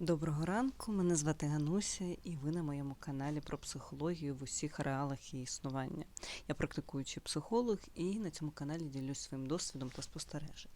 Доброго ранку, мене звати Гануся, і ви на моєму каналі про психологію в усіх реалах її існування. Я практикуючий психолог і на цьому каналі ділюсь своїм досвідом та спостереженням.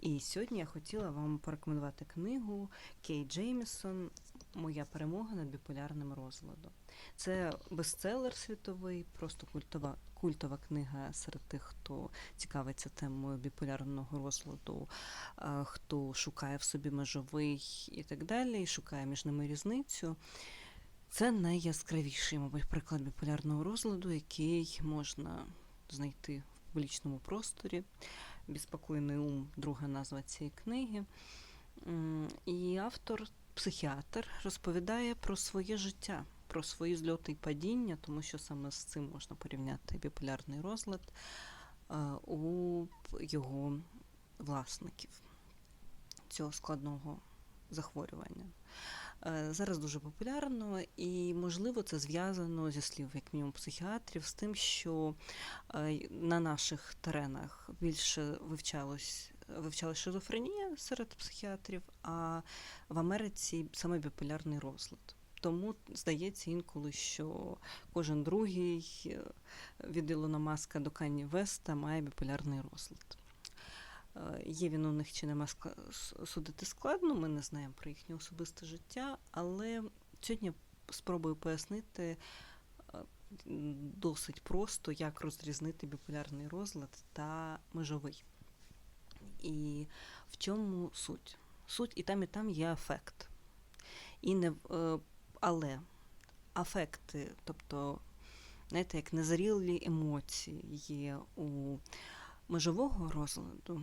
І сьогодні я хотіла вам порекомендувати книгу Кей Джеймісон Моя перемога над біполярним розладом. Це бестселер світовий, просто культова, культова книга серед тих, хто цікавиться темою біполярного розладу, хто шукає в собі межовий і так далі, і шукає між ними різницю. Це найяскравіший, мабуть, приклад біполярного розладу, який можна знайти в публічному просторі. Безпокійний ум, друга назва цієї книги. І автор, психіатр, розповідає про своє життя, про свої зльоти і падіння, тому що саме з цим можна порівняти біполярний розлад е, у його власників цього складного захворювання. Е, Зараз дуже популярно, і можливо це зв'язано зі слів, як мінімум, психіатрів, з тим, що е, на наших теренах більше вивчалось вивчалась шизофренія серед психіатрів, а в Америці саме біполярний розлад. Тому здається інколи, що кожен другий е, від Ілона Маска до Кані Веста має біполярний розлад. Е, Є він у них чи нема судити складно, ми не знаємо про їхнє особисте життя, але сьогодні спробую пояснити е, досить просто, як розрізнити біполярний розлад та межовий. І в чому суть? Суть і там, і там є афект. І не, е, але афекти, тобто, знаєте, як незрілі емоції є у межового розладу,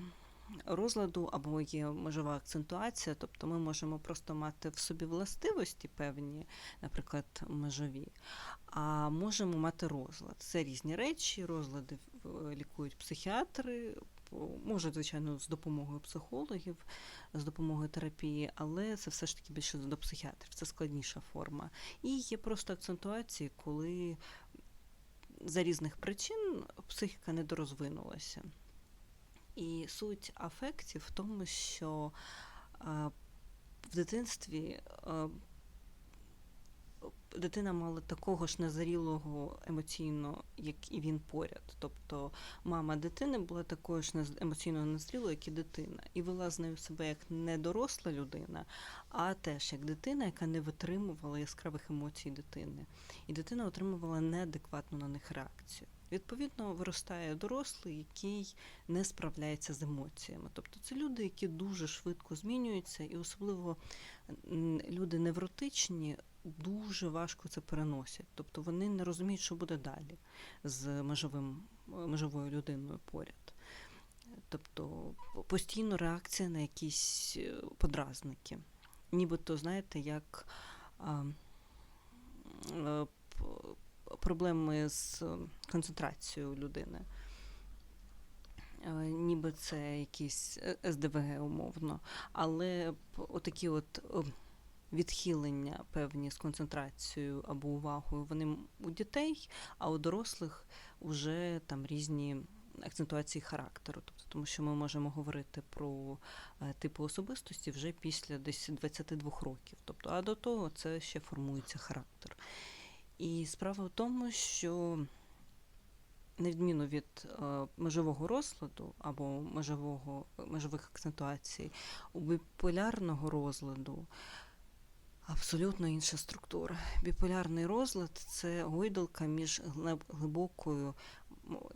розладу або є межова акцентуація, тобто ми можемо просто мати в собі властивості певні, наприклад, межові, а можемо мати розлад. Це різні речі, розлади лікують психіатри, можуть, звичайно, з допомогою психологів, з допомогою терапії, але це все ж таки більше до психіатрів, це складніша форма. І є просто акцентуації, коли за різних причин психіка недорозвинулася. І суть афектів в тому, що в дитинстві а, дитина мала такого ж незрілого емоційно, як і він поряд. Тобто мама дитини була такою ж емоційно незрілою, як і дитина, і вела з нею себе як не доросла людина, а теж як дитина, яка не витримувала яскравих емоцій дитини. І дитина отримувала неадекватну на них реакцію. Відповідно, виростає дорослий, який не справляється з емоціями. Тобто це люди, які дуже швидко змінюються, і особливо люди невротичні дуже важко це переносять. Тобто вони не розуміють, що буде далі з межовим, межовою людиною поряд. Тобто постійно реакція на якісь е, подразники. Нібито, знаєте, як а, е, п- проблеми з концентрацією людини. Е, Ніби це якісь е, СДВГ умовно, але отакі от е, відхилення певні з концентрацією або увагою, вони у дітей, а у дорослих вже там різні акцентуації характеру. Тобто, тому що ми можемо говорити про е, типи особистості вже після десь 22 років. Тобто, а до того це ще формується характер. І справа в тому, що на відміну від е, межового розладу або межового, межових акцентуацій, у біполярного розладу абсолютно інша структура. Біполярний розлад це гойдалка між глибокою,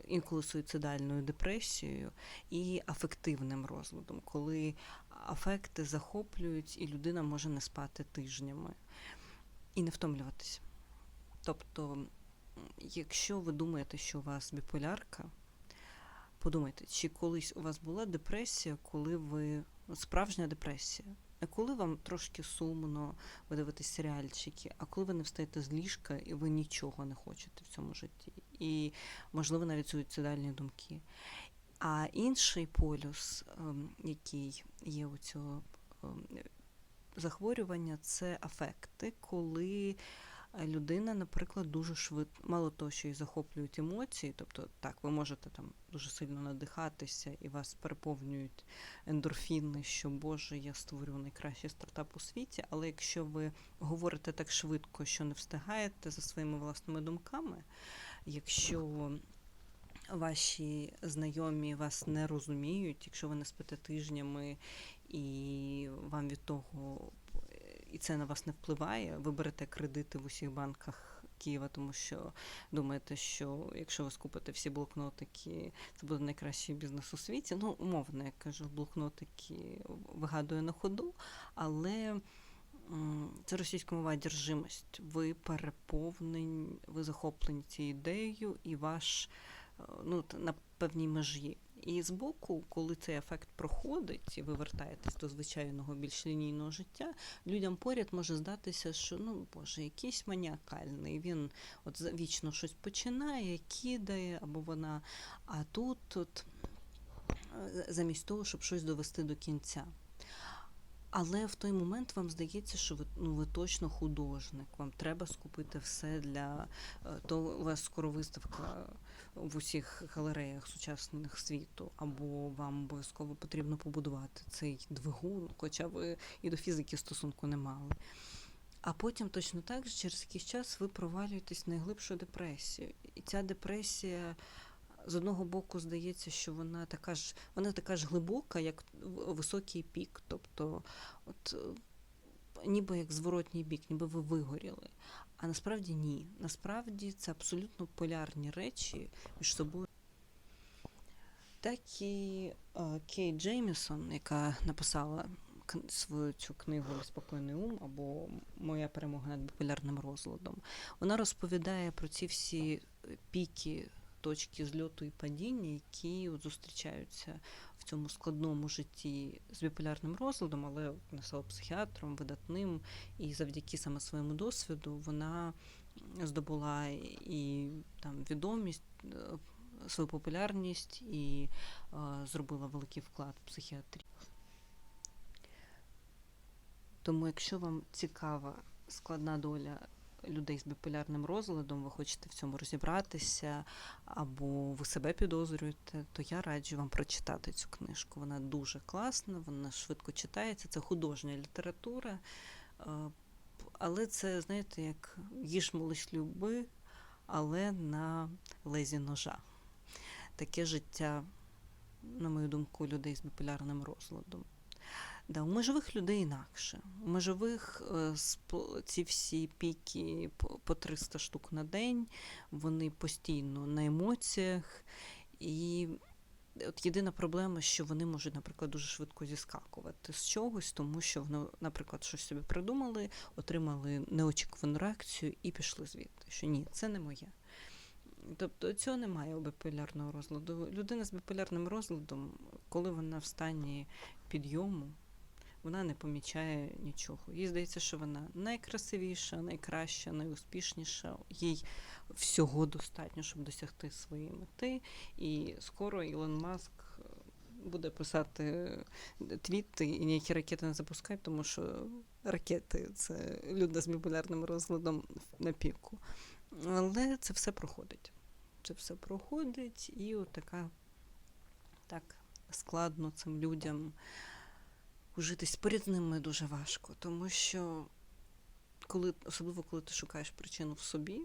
інколи суїцидальною депресією і афективним розладом, коли афекти захоплюють, і людина може не спати тижнями і не втомлюватися. Тобто, якщо ви думаєте, що у вас біполярка, подумайте, чи колись у вас була депресія, коли ви справжня депресія. Коли вам трошки сумно, ви дивитесь серіальчики, а коли ви не встаєте з ліжка і ви нічого не хочете в цьому житті. І, можливо, навіть суїцидальні думки. А інший полюс, ем, який є у цього ем, захворювання, це афекти, коли людина, наприклад, дуже швидко, мало того, що її захоплюють емоції, тобто так, ви можете там дуже сильно надихатися і вас переповнюють ендорфіни, що Боже, я створю найкращий стартап у світі. Але якщо ви говорите так швидко, що не встигаєте за своїми власними думками, якщо ваші знайомі вас не розуміють, якщо ви не спите тижнями і вам від того і це на вас не впливає, ви берете кредити в усіх банках Києва, тому що думаєте, що якщо ви скупите всі блокнотики, це буде найкращий бізнес у світі. Ну, умовно, я кажу, блокнотики вигадую на ходу, але це російська мова одержимость. Ви переповнені, ви захоплені цією ідеєю, і ваш е, ну, на певній межі. І збоку, коли цей ефект проходить, і ви вертаєтесь до звичайного більш лінійного життя, людям поряд може здатися, що ну боже, якийсь маніакальний. Він от вічно щось починає, кидає, або вона. А тут, тут е, замість того, щоб щось довести до кінця. Але в той момент вам здається, що ви ну ви точно художник. Вам треба скупити все для е, то у вас скоро виставка в усіх галереях сучасних світу, або вам обов'язково потрібно побудувати цей двигун, хоча ви і до фізики стосунку не мали. А потім точно так же через якийсь час ви провалюєтесь в найглибшу депресію. І ця депресія з одного боку здається, що вона така ж вона така ж глибока, як високий пік. Тобто, от е, ніби як зворотній бік, ніби ви вигоріли. А насправді ні. Насправді це абсолютно полярні речі між собою. Так і е, Кейт Джеймісон, яка написала свою цю книгу Неспокійний ум або Моя перемога над біполярним розладом, вона розповідає про ці всі піки, точки зльоту і падіння, які зустрічаються в цьому складному житті з біполярним розладом, але вона психіатром, видатним, і завдяки саме своєму досвіду вона здобула і там відомість, е, свою популярність і е, зробила великий вклад в психіатрію. Тому, якщо вам цікава складна доля людей з біполярним розладом, ви хочете в цьому розібратися, або ви себе підозрюєте, то я раджу вам прочитати цю книжку. Вона дуже класна, вона швидко читається, це художня література. е, Але це, знаєте, як їж молиш люби, але на лезі ножа. Таке життя, на мою думку, людей з біполярним розладом. Да, у межових людей інакше. У межових е, ці всі піки по- по 300 штук на день, вони постійно на емоціях. І от єдина проблема, що вони можуть, наприклад, дуже швидко зіскакувати з чогось, тому що наприклад, щось собі придумали, отримали неочікувану реакцію і пішли звідти. Що ні, це не моє. Тобто цього немає у біполярного розладу. Людина з біполярним розладом, коли вона в стані підйому, вона не помічає нічого. Їй здається, що вона найкрасивіша, найкраща, найуспішніша. Їй всього достатньо, щоб досягти своєї мети. І скоро Ілон Маск е, буде писати твіти і ніякі ракети не запускають, тому що ракети це люди з біполярним розладом на піку. Але це все проходить. Це все проходить, і така так складно цим людям ужитись. Поряд з ними дуже важко, тому що коли, особливо коли ти шукаєш причину в собі,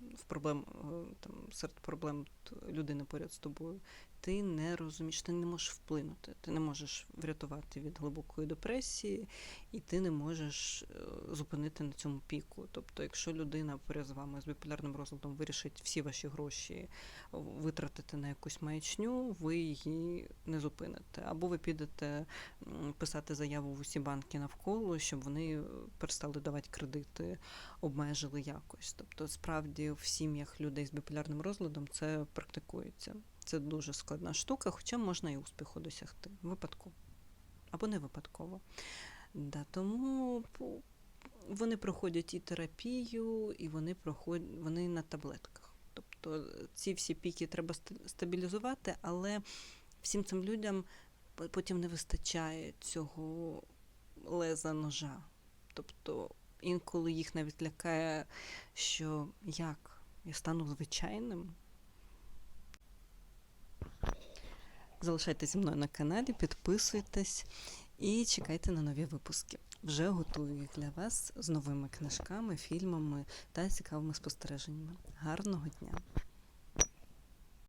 в проблем, е, там, серед проблем людини поряд з тобою, ти не розумієш, ти не можеш вплинути, ти не можеш врятувати від глибокої депресії, і ти не можеш е, зупинити на цьому піку. Тобто, якщо людина поряд з вами з біполярним розладом вирішить всі ваші гроші витратити на якусь маячню, ви її не зупините. Або ви підете писати заяву в усі банки навколо, щоб вони е, перестали давати кредити, обмежили якось. Тобто, справді в сім'ях людей з біполярним розладом це практикується. Це дуже складна штука, хоча можна і успіху досягти випадково або не випадково. Да, тому вони проходять і терапію, і вони проходять вони на таблетках. Тобто ці всі піки треба стабілізувати, але всім цим людям потім не вистачає цього леза ножа. Тобто інколи їх навіть лякає, що як я стану звичайним. Залишайтесь зі мною на каналі, підписуйтесь і чекайте на нові випуски. Вже готую їх для вас з новими книжками, фільмами та цікавими спостереженнями. Гарного дня!